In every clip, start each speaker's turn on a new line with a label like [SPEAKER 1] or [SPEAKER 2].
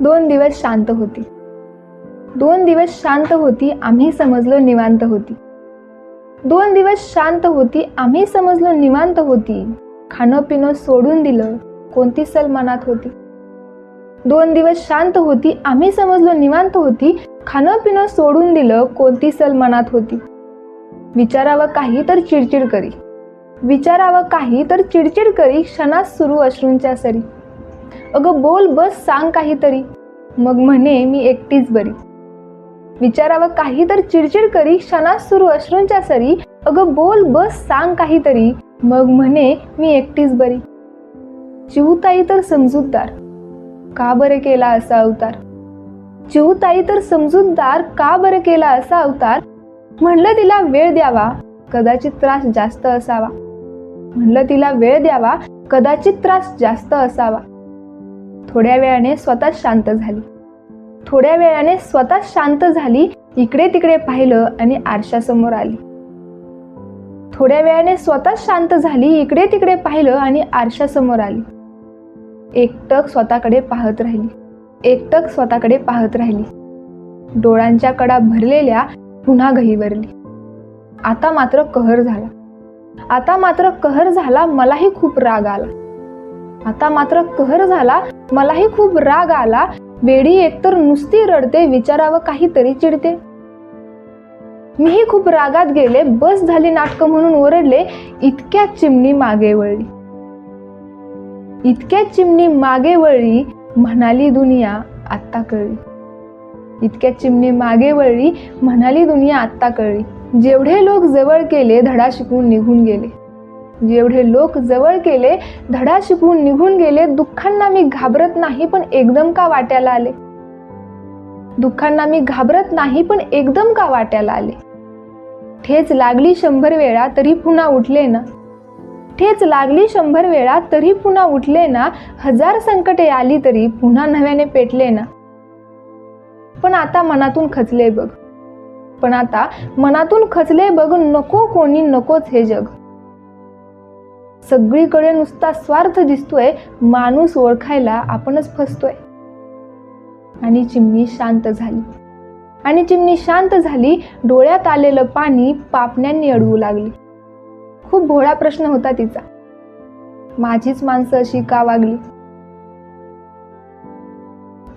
[SPEAKER 1] दोन दिवस शांत होती. दोन दिवस शांत होती आम्ही समजलो निवांत होती. दोन दिवस शांत होती आम्ही समजलो निवांत होती. खाणं पिणं सोडून दिलं कोणती सल मनात होती. दोन दिवस शांत होती आम्ही समजलो निवांत होती खाणं पिणं सोडून दिलं कोणती सल मनात होती. विचारावं काही तर चिडचिड करी. विचारावं काही तर चिडचिड करी क्षणात सुरू अश्रूंच्या सरी. अगं बोल बस सांग काहीतरी. मग म्हणे मी एकटीच बरी. विचारावं काही तर चिडचिड करी क्षणात सुरू अश्रूंच्या सरी. अगं बोल बस सांग काहीतरी. मग म्हणे मी एकटीच बरी. चिवताई तर समजूतदार. का बरं केला असा अवतार? चिवताई तर समजूतदार का बरं केला असा अवतार? म्हणलं तिला वेळ द्यावा कदाचित त्रास जास्त असावा. म्हणलं तिला वेळ द्यावा कदाचित त्रास जास्त असावा. थोड्या वेळाने स्वतः शांत झाली. थोड्या वेळाने स्वतः शांत झाली इकडे तिकडे पाहिलं आणि आरशासमोर आली. थोड्या वेळाने स्वतः शांत झाली इकडे तिकडे पाहिलं आणि आरशासमोर आली. एकटक स्वतःकडे पाहत राहिली. एकटक स्वतःकडे पाहत राहिली. डोळ्यांच्या कडा भरलेल्या पुन्हा गहीवरली आता मात्र कहर झाला. आता मात्र कहर झाला मलाही खूप राग आला. आता मात्र कहर झाला मलाही खूप राग आला. वेडी एकतर नुसती रडते विचारावं काहीतरी चिडते. मीही खूप रागात गेले बस झाली नाटकं म्हणून ओरडले इतक्या चिमणी मागे वळली. इतक्या चिमणी मागे वळली म्हणाली दुनिया आत्ता कळली. इतक्या चिमणी मागे वळली म्हणाली दुनिया आत्ता कळली. जेवढे लोक जवळ केले धडा शिकून निघून गेले. जेवढे लोक जवळ केले धडा शिकवून निघून गेले दुःखांना मी घाबरत नाही पण एकदम का वाट्याला आले? दुःखांना मी घाबरत नाही पण एकदम का वाट्याला आले? ठेच लागली शंभर वेळा तरी पुन्हा उठले ना? ठेच लागली शंभर वेळा तरी पुन्हा उठले ना? हजार संकटे आली तरी पुन्हा नव्याने पेटले ना? पण आता मनातून खचले बघ. पण आता मनातून खचले बघ नको कोणी नकोच हे जग. सगळीकडे नुसता स्वार्थ दिसतोय माणूस ओळखायला आपणच फसतोय. आणि चिमणी शांत झाली. आणि चिमणी शांत झाली डोळ्यात आलेलं पाणी पापण्यांनी अडवू लागली. खूप भोळा प्रश्न होता तिचा. माझीच माणसं अशी का वागली?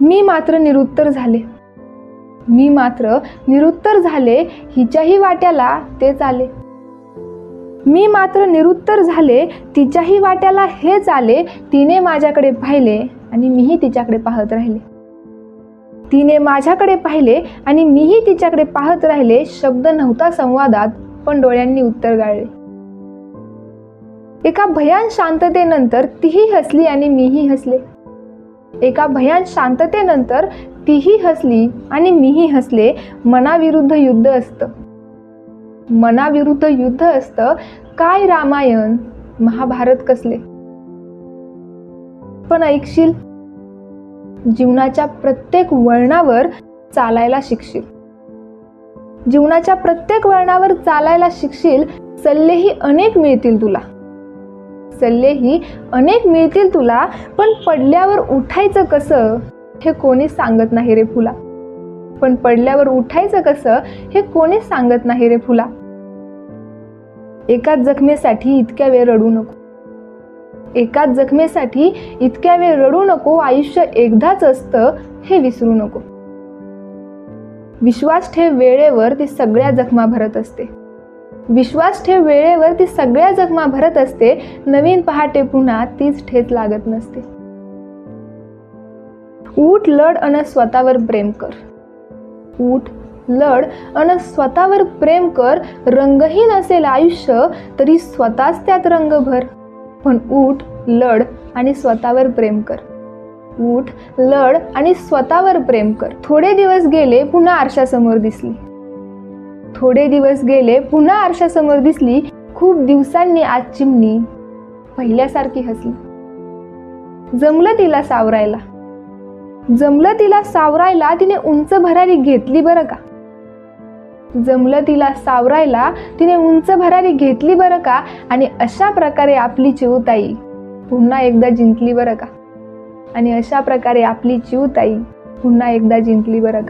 [SPEAKER 1] मी मात्र निरुत्तर झाले. मी मात्र निरुत्तर झाले हिच्याही वाट्याला तेच आले. मी मात्र निरुत्तर झाले तिच्याही वाट्याला हेच आले तिने माझ्याकडे पाहिले आणि मीही तिच्याकडे पाहत राहिले. तिने माझ्याकडे पाहिले आणि मीही तिच्याकडे पाहत राहिले शब्द नव्हता संवादात पण डोळ्यांनी उत्तर गाळले. एका भयान शांततेनंतर तीही हसली आणि मीही हसले. एका भयान शांततेनंतर तीही हसली आणि मीही हसले मनाविरुद्ध युद्ध असतं. मनाविरुद्ध युद्ध असतं. काय रामायण? महाभारत कसले? पण ऐकशील? जीवनाच्या प्रत्येक वळणावर चालायला शिकशील. जीवनाच्या प्रत्येक वळणावर चालायला शिकशील सल्लेही अनेक मिळतील तुला. सल्लेही अनेक मिळतील तुला पण पडल्यावर उठायचं कसं हे कोणी सांगत नाही रे फुला. पण पडल्यावर उठायचं कसं हे कोणीच सांगत नाही रे फुला. एकाच जखमेसाठी इतक्या वेळ रडू नको. एकाच जखमेसाठी इतक्या वेळ रडू नको आयुष्य एकदाच असतं हे विसरू नको. विश्वास ठेव वेळेवर ती सगळ्या जखमा भरत असते. विश्वास ठेव वेळेवर ती सगळ्या जखमा भरत असते नवीन पहाटे पुन्हा तीच ठेच लागत नसते. उठ लढ अन स्वतःवर प्रेम कर. उठ लढ आणि स्वतःवर प्रेम कर रंगही नसेल आयुष्य तरी स्वतःच त्यात रंग भर पण उठ लढ आणि स्वतःवर प्रेम कर. ऊठ लढ आणि स्वतःवर प्रेम कर. थोडे दिवस गेले पुन्हा आरशासमोर दिसली. थोडे दिवस गेले पुन्हा आरशासमोर दिसली. खूप दिवसांनी आज चिमणी. पहिल्यासारखी हसली. जमलं तिला सावरायला. जमलं तिला सावरायला तिने उंच भरारी घेतली बरं का? जमलं तिला सावरायला तिने उंच भरारी घेतली बरं का? आणि अशा प्रकारे आपली चिवताई पुन्हा एकदा जिंकली बरं का? आणि अशा प्रकारे आपली चिवताई पुन्हा एकदा जिंकली बरं का?